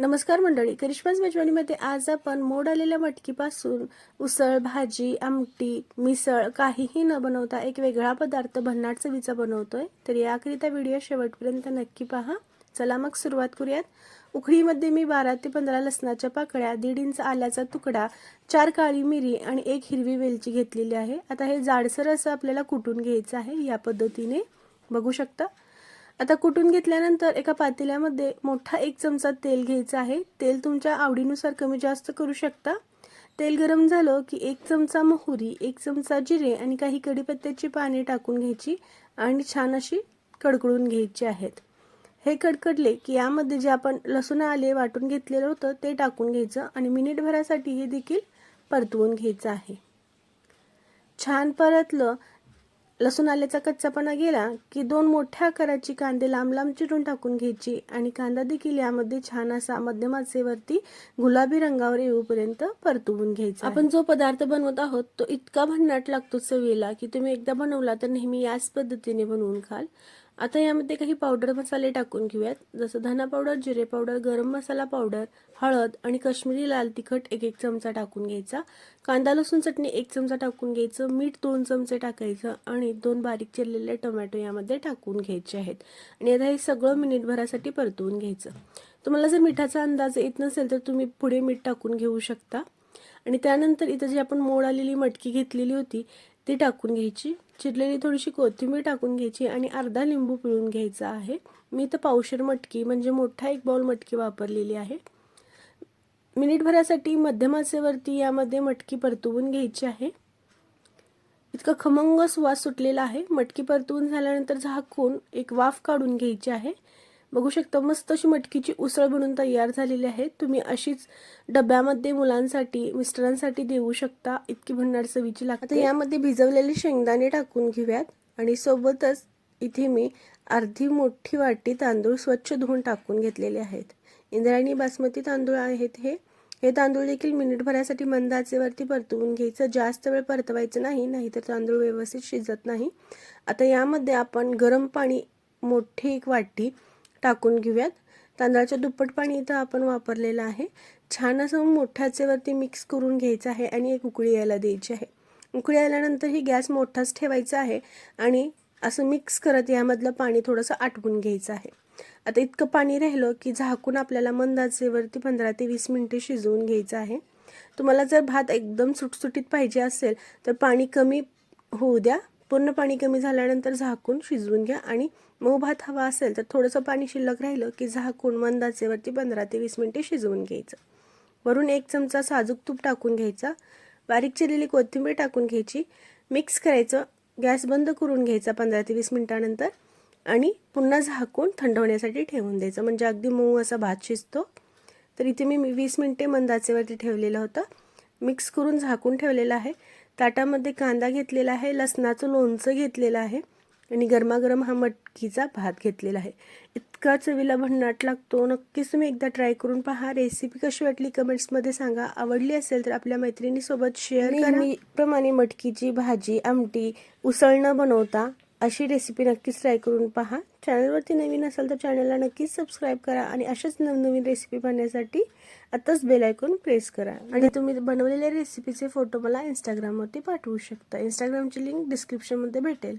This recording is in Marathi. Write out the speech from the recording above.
नमस्कार मंडळी करिश्मास मेजवानीमध्ये आज आपण मोड आलेल्या मटकीपासून उसळ भाजी आमटी मिसळ काहीही न बनवता एक वेगळा पदार्थ भन्नाट चवीचा बनवतोय. तर याकरिता व्हिडिओ शेवटपर्यंत नक्की पहा. चला मग सुरुवात करूयात. उखळीमध्ये मी बारा ते पंधरा लसणाच्या पाकळ्या दीड इंच आल्याचा तुकडा चार काळी मिरी आणि एक हिरवी वेलची घेतलेली आहे. आता हे जाडसर असं आपल्याला कुटून घ्यायचं आहे या पद्धतीने. बघू शकता? आता कुटून घेतल्यानंतर एका पातेल्यामध्ये मोठा एक चमचा तेल घ्यायचं आहे. तेल तुमच्या आवडीनुसार कमी जास्त करू शकता. तेल गरम झालं की एक चमचा मोहरी एक चमचा जिरे आणि काही कढीपत्त्याची पाने टाकून घ्यायची आणि छान अशी कडकडून घ्यायची आहेत. हे कडकडले की यामध्ये जे आपण लसूण आले वाटून घेतलेलं होतं ते टाकून घ्यायचं आणि मिनिटभरासाठी हे देखील परतवून घ्यायचं आहे. छान परतलं लसूण आल्याचा कच्चापणा गेला की दोन मोठ्या आकाराची कांदे लांब लांब चिरून टाकून घ्यायची आणि कांदा देखील यामध्ये छान असा मध्यम आचेवरती गुलाबी रंगावर येऊपर्यंत परतवून घ्यायचा आपण जो पदार्थ बनवत आहोत तो इतका भन्नाट लागतो चवीला की तुम्ही एकदा बनवला तर नेहमी याच पद्धतीने बनवून खाल. आता यामध्ये काही पावडर मसाले टाकून घेऊयात. जसं धना पावडर जिरे पावडर गरम मसाला पावडर हळद आणि काश्मीरी लाल तिखट एक एक चमचा टाकून घ्यायचा. कांदा लसूण चटणी एक चमचा टाकून घ्यायचं. मीठ दोन चमचे टाकायचं आणि दोन बारीक चिरलेले टोमॅटो यामध्ये टाकून घ्यायचे आहेत. आणि आता हे सगळं मिनिटभरासाठी परतवून घ्यायचं. तुम्हाला जर मिठाचा अंदाज येत नसेल तर तुम्ही पुढे मीठ टाकून घेऊ शकता. आणि त्यानंतर इथं जी आपण मोड आलेली मटकी घेतलेली होती ती टाकून घ्यायची. चिरलेली थोडीशी कोथिंबीर टाकून घ्यायची आणि अर्धा लिंबू पिळून घ्यायचा आहे. मी इथं पावशेर मटकी म्हणजे मोठा एक बाउल मटकी वापरलेली आहे. मिनिटभरासाठी मध्यमासेवरती यामध्ये मटकी परतवून घ्यायची आहे. इतका खमंग सुवास सुटलेला आहे. मटकी परतवून झाल्यानंतर झाकून एक वाफ काढून घ्यायची आहे. बघू शकता मस्त अशी मटकीची उसळ बनून तयार झालेली आहे. तुम्ही अशीच डब्यामध्ये मुलांसाठी मिस्टरांसाठी देऊ शकता इतकी भन्नाट चवीची लागते. यामध्ये भिजवलेले शेंगदाणे टाकून घेऊयात आणि सोबतच इथे मी अर्धी मोठी वाटी तांदूळ स्वच्छ धुवून टाकून घेतलेले आहेत. इंद्रायणी बासमती तांदूळ आहेत हे. हे तांदूळ देखील मिनिटभरासाठी मंद आचेवरती परतवून घ्यायचं. जास्त वेळ परतवायचं नाही नाहीतर तांदूळ व्यवस्थित शिजत नाही. आता यामध्ये आपण गरम पाणी मोठी एक वाटी टाकून घेऊयात. तांदळाच्या दुप्पट पाणी इथं आपण वापरलेलं आहे. छान असं मोठ्याचेवरती मिक्स करून घ्यायचं आहे आणि एक उकळी यायला द्यायची आहे. उकळी आल्यानंतर ही गॅस मोठाच ठेवायचा आहे आणि असं मिक्स करत यामधलं पाणी थोडंसं आटवून घ्यायचं आहे. आता इतकं पाणी राहिलं की झाकून आपल्याला मंदाचेवरती पंधरा ते वीस मिनटे शिजवून घ्यायचं आहे. तुम्हाला जर भात एकदम सुटसुटीत पाहिजे असेल तर पाणी कमी होऊ द्या. पूर्ण पाणी कमी झाल्यानंतर झाकून शिजवून घ्या आणि मऊ भात हवा असेल तर थोडंसं पाणी शिल्लक राहिलं की झाकून मंदाचेवरती पंधरा ते वीस मिनटे शिजवून घ्यायचं. वरून एक चमचा साजूक तूप टाकून घ्यायचा. बारीक चिरलेली कोथिंबीर टाकून घ्यायची. मिक्स करायचं. गॅस बंद करून घ्यायचा पंधरा ते वीस मिनटानंतर आणि पुन्हा झाकून थंड होण्यासाठी ठेवून द्यायचं. म्हणजे अगदी मऊ असा भात शिजतो. तर इथे मी वीस मिनटे मंदाचेवरती ठेवलेलं होतं. मिक्स करून झाकून ठेवलेलं आहे. ताटामध्ये कांदा घेतलेला आहे लसणाचं लोणचं घेतलेलं आहे आणि गरमागरम हा मटकीचा भात घेतलेला आहे. इतका चवीला भन्नाट लागतो. नक्कीच तुम्ही एकदा ट्राय करून पहा. रेसिपी कशी वाटली कमेंट्समध्ये सांगा. आवडली असेल तर आपल्या मैत्रिणीसोबत शेअर करा. प्रमाणे मटकीची भाजी आमटी उसळ न बनवता अशी रेसिपी नक्कीच ट्राय करून पहा. चॅनलवरती नवीन असाल तर चॅनलला नक्कीच सबस्क्राईब करा आणि अशाच नवनवीन रेसिपी पाहण्यासाठी आत्ताच बेल आयकॉन प्रेस करा. आणि तुम्ही बनवलेल्या रेसिपीचे फोटो मला इंस्टाग्रामवरती पाठवू शकता. इंस्टाग्रामची लिंक डिस्क्रिप्शनमध्ये भेटेल.